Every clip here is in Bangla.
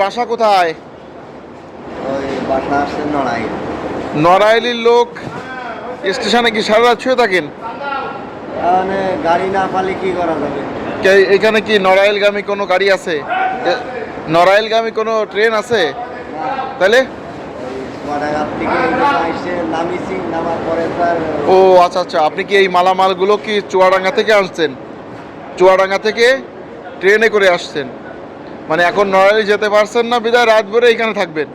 বাসা কোথায়? নড়াইলির লোক স্টেশনে কি সারা রাত শুয়ে থাকেন? গাড়ি না পালে কি করা যাবে? এখানে কি নড়াইলগামী কোনো গাড়ি আছে? নড়াইলগামী কোনো ট্রেন আছে? তাহলে? ও আচ্ছা আচ্ছা। আপনি কি এই মালামালগুলো কি চুয়াডাঙ্গা থেকে আনছেন? চুয়াডাঙ্গা থেকে ট্রেনে করে আসছেন? মানে এখন নড়াইল যেতে পারছেন না বিদায় রাত ভরে এখানে থাকবেন।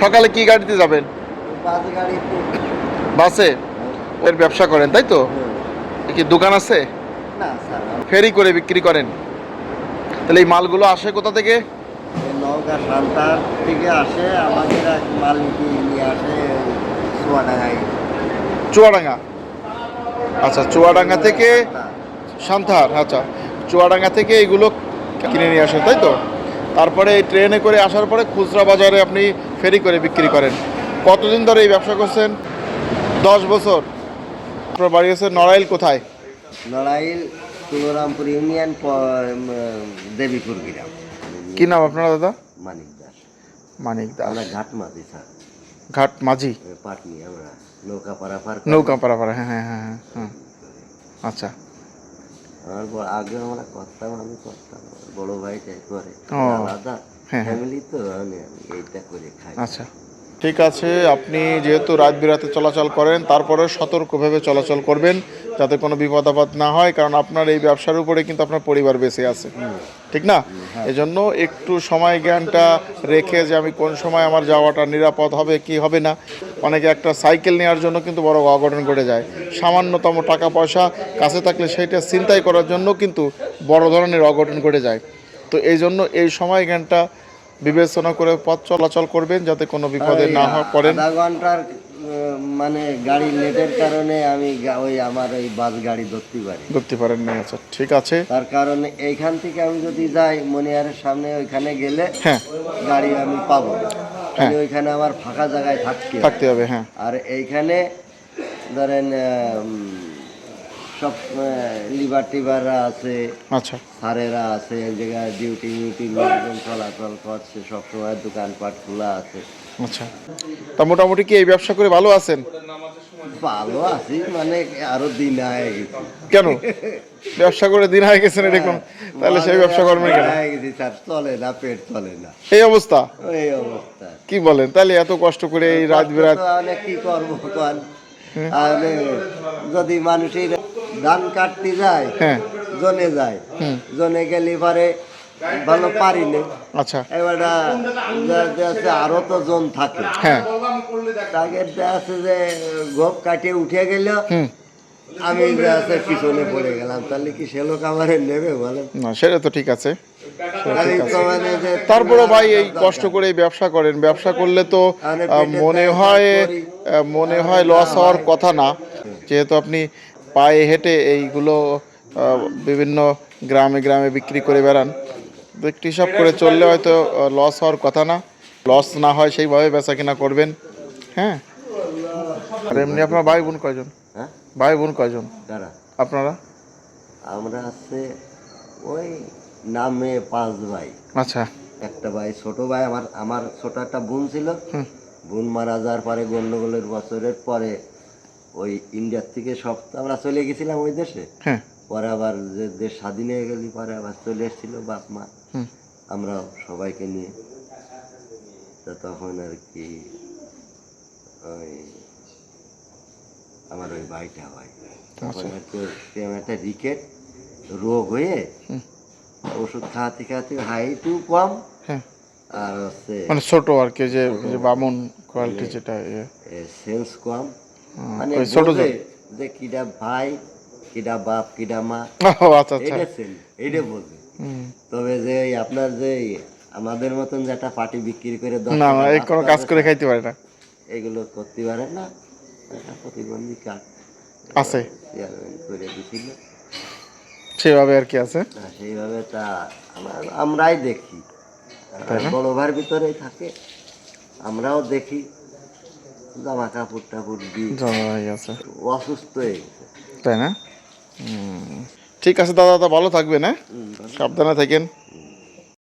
সকালে কি গাড়িতে যাবেন? বাসে এর ব্যবসা করেন তাই তো? কি দোকান আছে? ফেরি করে বিক্রি করেন। তাহলে এই মালগুলো আসে কোথা থেকে? নৌকা সান্তার থেকে আসে আমাদের এক মালিক নিয়ে আসে চুয়াডাঙ্গায়। চুয়াডাঙ্গা? আচ্ছা চুয়াডাঙ্গা থেকে সান্থার আচ্ছা। চুয়াডাঙ্গা থেকে এইগুলো কিনে নিয়ে আসেন তাই তো? তারপরে এই ট্রেনে করে আসার পরে খুচরা বাজারে আপনি ফেরি করে বিক্রি করেন। কতদিন ধরে এই ব্যবসা করছেন? দশ বছর। আপনার বাড়ি হচ্ছে নড়াইল কোথায়? নড়াইল তুলরামপুর ইউনিয়ন দেবীপুর গ্রাম। কি নাম আপনার দাদা? মানিক দাস। মানিক দাস। আমরা ঘাট মাঝি স্যার। ঘাট মাঝি? পাটনি আমরা নৌকা পারাপার। নৌকা পাড়া হ্যাঁ হ্যাঁ হ্যাঁ হ্যাঁ হ্যাঁ। আচ্ছা। আমার আগে আমরা করতাম আমি করতাম। বড় ভাইটাই করে। আলাদা। হ্যাঁ, হ্যাঁ। ফ্যামিলি তো আমি এইটা করে খাই। আচ্ছা। ঠিক আছে আপনি যেহেতু রাত বিরাতে চলাচল করেন তারপরে সতর্কভাবে চলাচল করবেন। যাতে কোনো বিপদ আপদ না হয় কারণ আপনার এই ব্যবসার উপরে কিন্তু আপনার পরিবার বেঁচে আছে। ঠিক না? এজন্য একটু সময় জ্ঞানটা রেখে যে আমি কোন সময় আমার যাওয়াটা নিরাপদ হবে কি হবে না অনেকে একটা সাইকেল নেওয়ার জন্য কিন্তু বড় অঘটন ঘটে যায়। সামান্যতম টাকা পয়সা কাছে থাকলে সেইটা চিন্তাই করার জন্য কিন্তু বড় ধরনের অঘটন ঘটে যায়। তো এই জন্য এই সময় জ্ঞানটা বিবেচনা করে পথ চলাচল করবেন যাতে কোনো বিপদে না হয় পড়েন। ঘণ্টার মানে গাড়ি লেটের কারণে আমি ওই আমার ওই বাস গাড়ি ধরতে পারি। ধরতে পারেন না আচ্ছা ঠিক আছে। তার কারণে এইখান থেকে আমি যদি যাই মনিহারের সামনে ওইখানে গেলে হ্যাঁ। গাড়ি আমি পাবো হ্যাঁ। আমি ওইখানে আমার ফাঁকা জায়গায় থাকতে থাকতে হবে হ্যাঁ। আর এইখানে ধরেন সব লিভার টিভাররা আছে আচ্ছা। স্যারেরা আছে এক জায়গায় ডিউটি মিউটি লোকজন চলাচল করছে সবসময় দোকানপাট খোলা আছে। আচ্ছা। তা মোটামুটি কি এই ব্যবসা করে ভালো আছেন? ভালো আছি মানে আরও দিন আয় গেছি। কেন? ব্যবসা করে দিন হয়ে গেছেন এরকম? তাহলে সেই ব্যবসা করবেন কেন? হয়ে গেছি স্যার চলে না পেট চলে না। এই অবস্থা? এই অবস্থা। কি বলেন? তাহলে এত কষ্ট করে এই রাত বিরাত অনেক কি করব আর যদি মানুষের ধান কাটতে যায় হ্যাঁ। জনে যায়। জনে গেলে পরে ভালো পারি না আচ্ছা। এবার আরও তো জন থাকে। হ্যাঁ। তাকে আছে যে গোপ কাটিয়ে উঠে গেল আমি আছে পিছনে পড়ে গেলাম। তাহলে কি সে লোক আমার নেবে বলেন? না সেটা তো ঠিক আছে। মানে যে তারপরে ভাই এই কষ্ট করে ব্যবসা করেন। ব্যবসা করলে তো মনে হয় মনে হয় লস হওয়ার কথা না। যেহেতু আপনি পায়ে হেঁটে এইগুলো বিভিন্ন গ্রামে গ্রামে বিক্রি করে বেড়ান। তো একটু হিসাব করে চললে হয়তো লস হওয়ার কথা না। লস না হয় সেইভাবে বেচা কিনা করবেন। হ্যাঁ? আর এমনি আপনার ভাই বোন কয়জন? হ্যাঁ? ভাই বোন কয়জন? আপনারা? আমরা আছে ওই নামে পাঁচ ভাই। আচ্ছা। একটা ভাই ছোট ভাই আমার আমার ছোট একটা বোন ছিল। বোন মারা যাওয়ার পরে গন্ডগোলের বছরের পরে ওই ইন্ডিয়ার থেকে সব আমরা চলে গেছিলাম ওই দেশে। হ্যাঁ। পরে আবার যে দেশ স্বাধীন হয়ে গেলি পরে আবার চলে এসেছিল বাপ মা। আমরা সবাইকে নিয়ে। তো তখন আর কি ওই আমার ওই ভাইটা হয়। তখন আর কি একটা রিকেট রোগ হয়ে ওষুধ খাওয়াতে খাওয়াতে হাইটু কম। হ্যাঁ। আর হচ্ছে মানে ছোট আর কি যে বামন কোয়ালিটি যেটা সেন্স কম। মানে ছোট যে কিডা ভাই কিডা বাপ কিডা মা। আচ্ছা আচ্ছা। বোঝে তবে যে আপনার যে আমাদের মতন যে একটা পার্টি বিক্রি করে না না এই কোনো কাজ করে খাইতে পারে না। এগুলো করতে পারে না। একটা প্রতিবন্ধী কার্ড আছে। করে দিছিল। সেভাবে আর কি আছে? সেইভাবে তা আমরা আমরাই দেখি? বড় ভাইয়ের ভিতরেই থাকে। আমরাও দেখি। জামা কাপড় টাপড় দিয়ে। জমাই আছে অসুস্থ হয়ে গেছে। তাই না? ঠিক আছে দাদা দাদা ভালো থাকবেন হ্যাঁ? সাবধানে থাকেন।